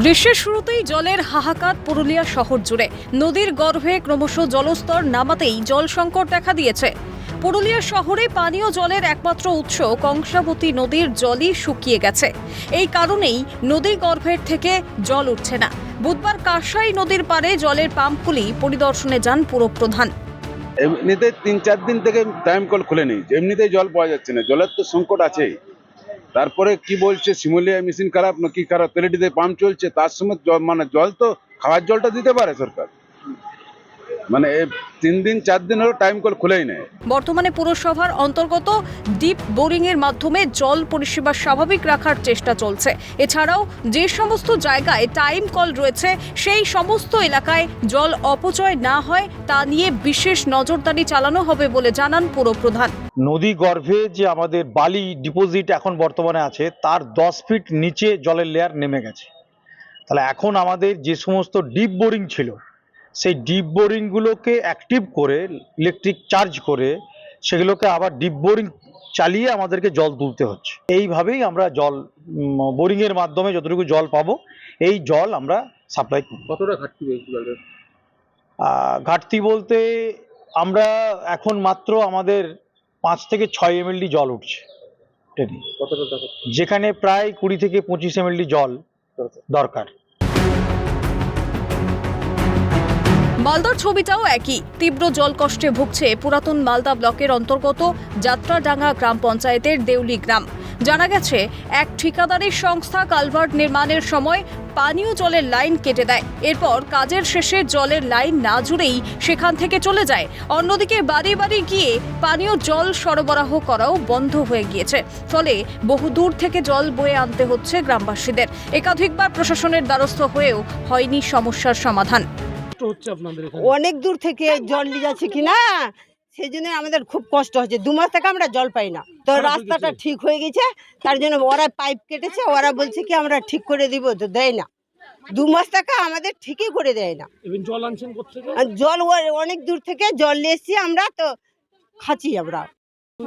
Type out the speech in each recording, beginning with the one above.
গ্রীষ্মের শুরুতেই জলের হাহাকার পুরুলিয়া শহর জুড়ে। নদীর গর্ভে ক্রমশ জলস্তর নামাতেই জল সংকট দেখা দিয়েছে। পুরুলিয়া শহরে পানীয় জলের একমাত্র উৎস কংসাবতী নদীর জলই শুকিয়ে গেছে। এই কারণেই নদী গর্ভের থেকে জল উঠছে না। বুধবার কাঁসাই নদীর পাড়ে জলের পাম্পগুলি পরিদর্শনে যান পুরপ্রধান। এমনিতে তিন চার দিন থেকে টাইম কল খুলে নেই। এমনিতেই জল পাওয়া যাচ্ছে না। জলের তো সংকট আছেই। তারপরে কি বলছে? সিমুলিয়া মেশিন খারাপ নাকি খারাপ? তেলেটিতে পাম্প চলছে, তার সময় মানে জল তো, খাওয়ার জলটা দিতে পারে সরকার। মানে তিন দিন চার দিন হলো টাইম কল খুলেই নেই। বর্তমানে পুরসভার অন্তর্গত ডিপ বোরিং এর মাধ্যমে জল পরিষেবা স্বাভাবিক রাখার চেষ্টা চলছে। এছাড়াও যে সমস্ত জায়গায় টাইম কল রয়েছে সেই সমস্ত এলাকায় জল অপচয় না হয় তা নিয়ে বিশেষ নজরদারি চালানো হবে বলে জানান পুরপ্রধান। নদী গর্ভে যে আমাদের বালি ডিপোজিট এখন বর্তমানে আছে তার দশ ফিট নিচে জলের লেয়ার নেমে গেছে। তাহলে এখন আমাদের যে সমস্ত ডিপ বোরিং ছিল সেই ডিপ বোরিংগুলোকে অ্যাক্টিভ করে ইলেকট্রিক চার্জ করে সেগুলোকে আবার ডিপ বোরিং চালিয়ে আমাদেরকে জল তুলতে হচ্ছে। এইভাবেই আমরা জল বোরিংয়ের মাধ্যমে যতটুকু জল পাবো এই জল আমরা সাপ্লাই কতটা ঘাটতি রয়েছে ঘাটতি বলতে আমরা এখন মাত্র আমাদের পাঁচ থেকে ছয় এমএলডি জল উঠছে যেখানে প্রায় কুড়ি থেকে পঁচিশ এমএলডি জল দরকার। মালদার ছবিটাও একই। তীব্র জল কষ্টে ভুগছে পুরাতন মালদা ব্লকের অন্তর্গত যাত্রাডাঙ্গা গ্রাম পঞ্চায়েতের দেউলি গ্রাম। জানা গেছে, এক ঠিকাদারি সংস্থা কালভার্ট নির্মাণের সময় পানীয় জলের লাইন কেটে দেয়। এরপর কাজের শেষে জলের লাইন না জুড়েই সেখান থেকে চলে যায়। অন্যদিকে বাড়ি বাড়ি গিয়ে পানীয় জল সরবরাহ করাও বন্ধ হয়ে গিয়েছে। ফলে বহু দূর থেকে জল বয়ে আনতে হচ্ছে গ্রামবাসীদের। একাধিকবার প্রশাসনের দ্বারস্থ হয়েও হয়নি সমস্যার সমাধান। কষ্ট হচ্ছে আপনাদের অনেক দূর থেকে জল নিয়ে যাচ্ছে কি না? সেই জন্য আমাদের খুব কষ্ট হচ্ছে। দু মাস থেকে আমরা জল পাই না। তো রাস্তাটা ঠিক হয়ে গেছে। তার জন্য ওরা পাইপ কেটেছে। ওরা বলছে কি আমরা ঠিক করে দিব তো দেয় না। দু মাস থেকে আমাদের ঠিকই করে দেয় না। জল আনছেন জল অনেক দূর থেকে জল নিয়ে এসছি আমরা তো খাচ্ছি আমরা।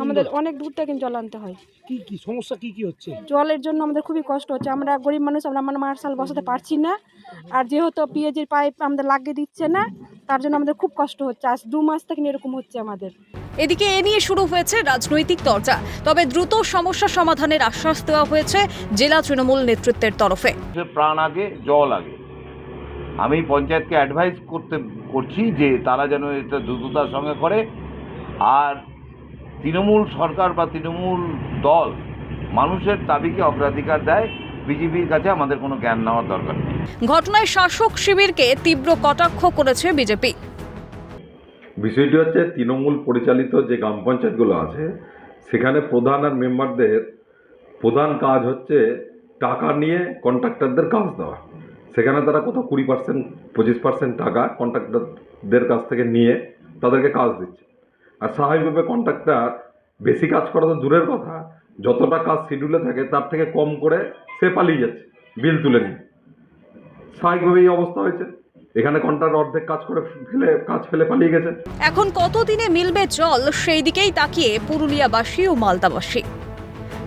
আমাদের অনেক দূর থেকে জল আনতে হয়। কি কি সমস্যা কি কি হচ্ছে? জলের জন্য আমাদের খুবই কষ্ট হচ্ছে। আমরা গরিব মানুষ আমরা মানে মার্শাল বসাতে পারছি না। আর যেহেতু পিএজির পাইপ আমাদের লাগিয়ে দিচ্ছে না তার জন্য আমাদের খুব কষ্ট হচ্ছে। আজ দু মাস থেকে এরকম হচ্ছে আমাদের। এদিকে এ নিয়ে শুরু হয়েছে রাজনৈতিক চর্চা তবে দ্রুত সমস্যা সমাধানের আশ্বাস দেওয়া হয়েছে জেলা তৃণমূল নেতৃত্বের তরফে। প্রাণ আগে জল আগে। আমি পঞ্চায়েতকে অ্যাডভাইস করতে করছি যে তারা যেন এটা দ্রুততার সঙ্গে করে। আর তৃণমূল সরকার বা তৃণমূল দল মানুষের দাবিকে অগ্রাধিকার দেয় বিজেপির কাছে আমাদের কোনো জ্ঞান নেওয়ার দরকার নেই। ঘটনায় শাসক শিবিরকে তীব্র কটাক্ষ করেছে বিজেপি। বিষয়টি হচ্ছে তৃণমূল পরিচালিত যে গ্রাম পঞ্চায়েতগুলো আছে সেখানে প্রধান আর মেম্বারদের প্রধান কাজ হচ্ছে টাকা নিয়ে কন্ট্রাক্টরদের কাজ দেওয়া। সেখানে তারা কত কুড়ি পার্সেন্ট পঁচিশ পার্সেন্ট টাকা কন্ট্রাক্টরদের কাছ থেকে নিয়ে তাদেরকে কাজ দিচ্ছে। আর স্বাভাবিকভাবে কন্ট্রাক্টর বেশি কাজ করা তো দূরের কথা, যতটা কাজ শিডিউলে থাকে তার থেকে কম করে সে পালিয়ে যাচ্ছে বিল তুলে নিয়ে। স্বাভাবিকভাবে এই অবস্থা হয়েছে। এখানে কন্ট্রাক্টর অর্ধেক কাজ করে ফেলে, কাজ ফেলে পালিয়ে গেছে। এখন কতদিনে মিলবে জল? সেই দিকেই তাকিয়ে পুরুলিয়াবাসী ও মালদাবাসী।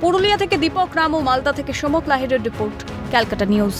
পুরুলিয়া থেকে দীপক রাম ও মালদা থেকে সমক লাহিরের রিপোর্ট, ক্যালকাটা নিউজ।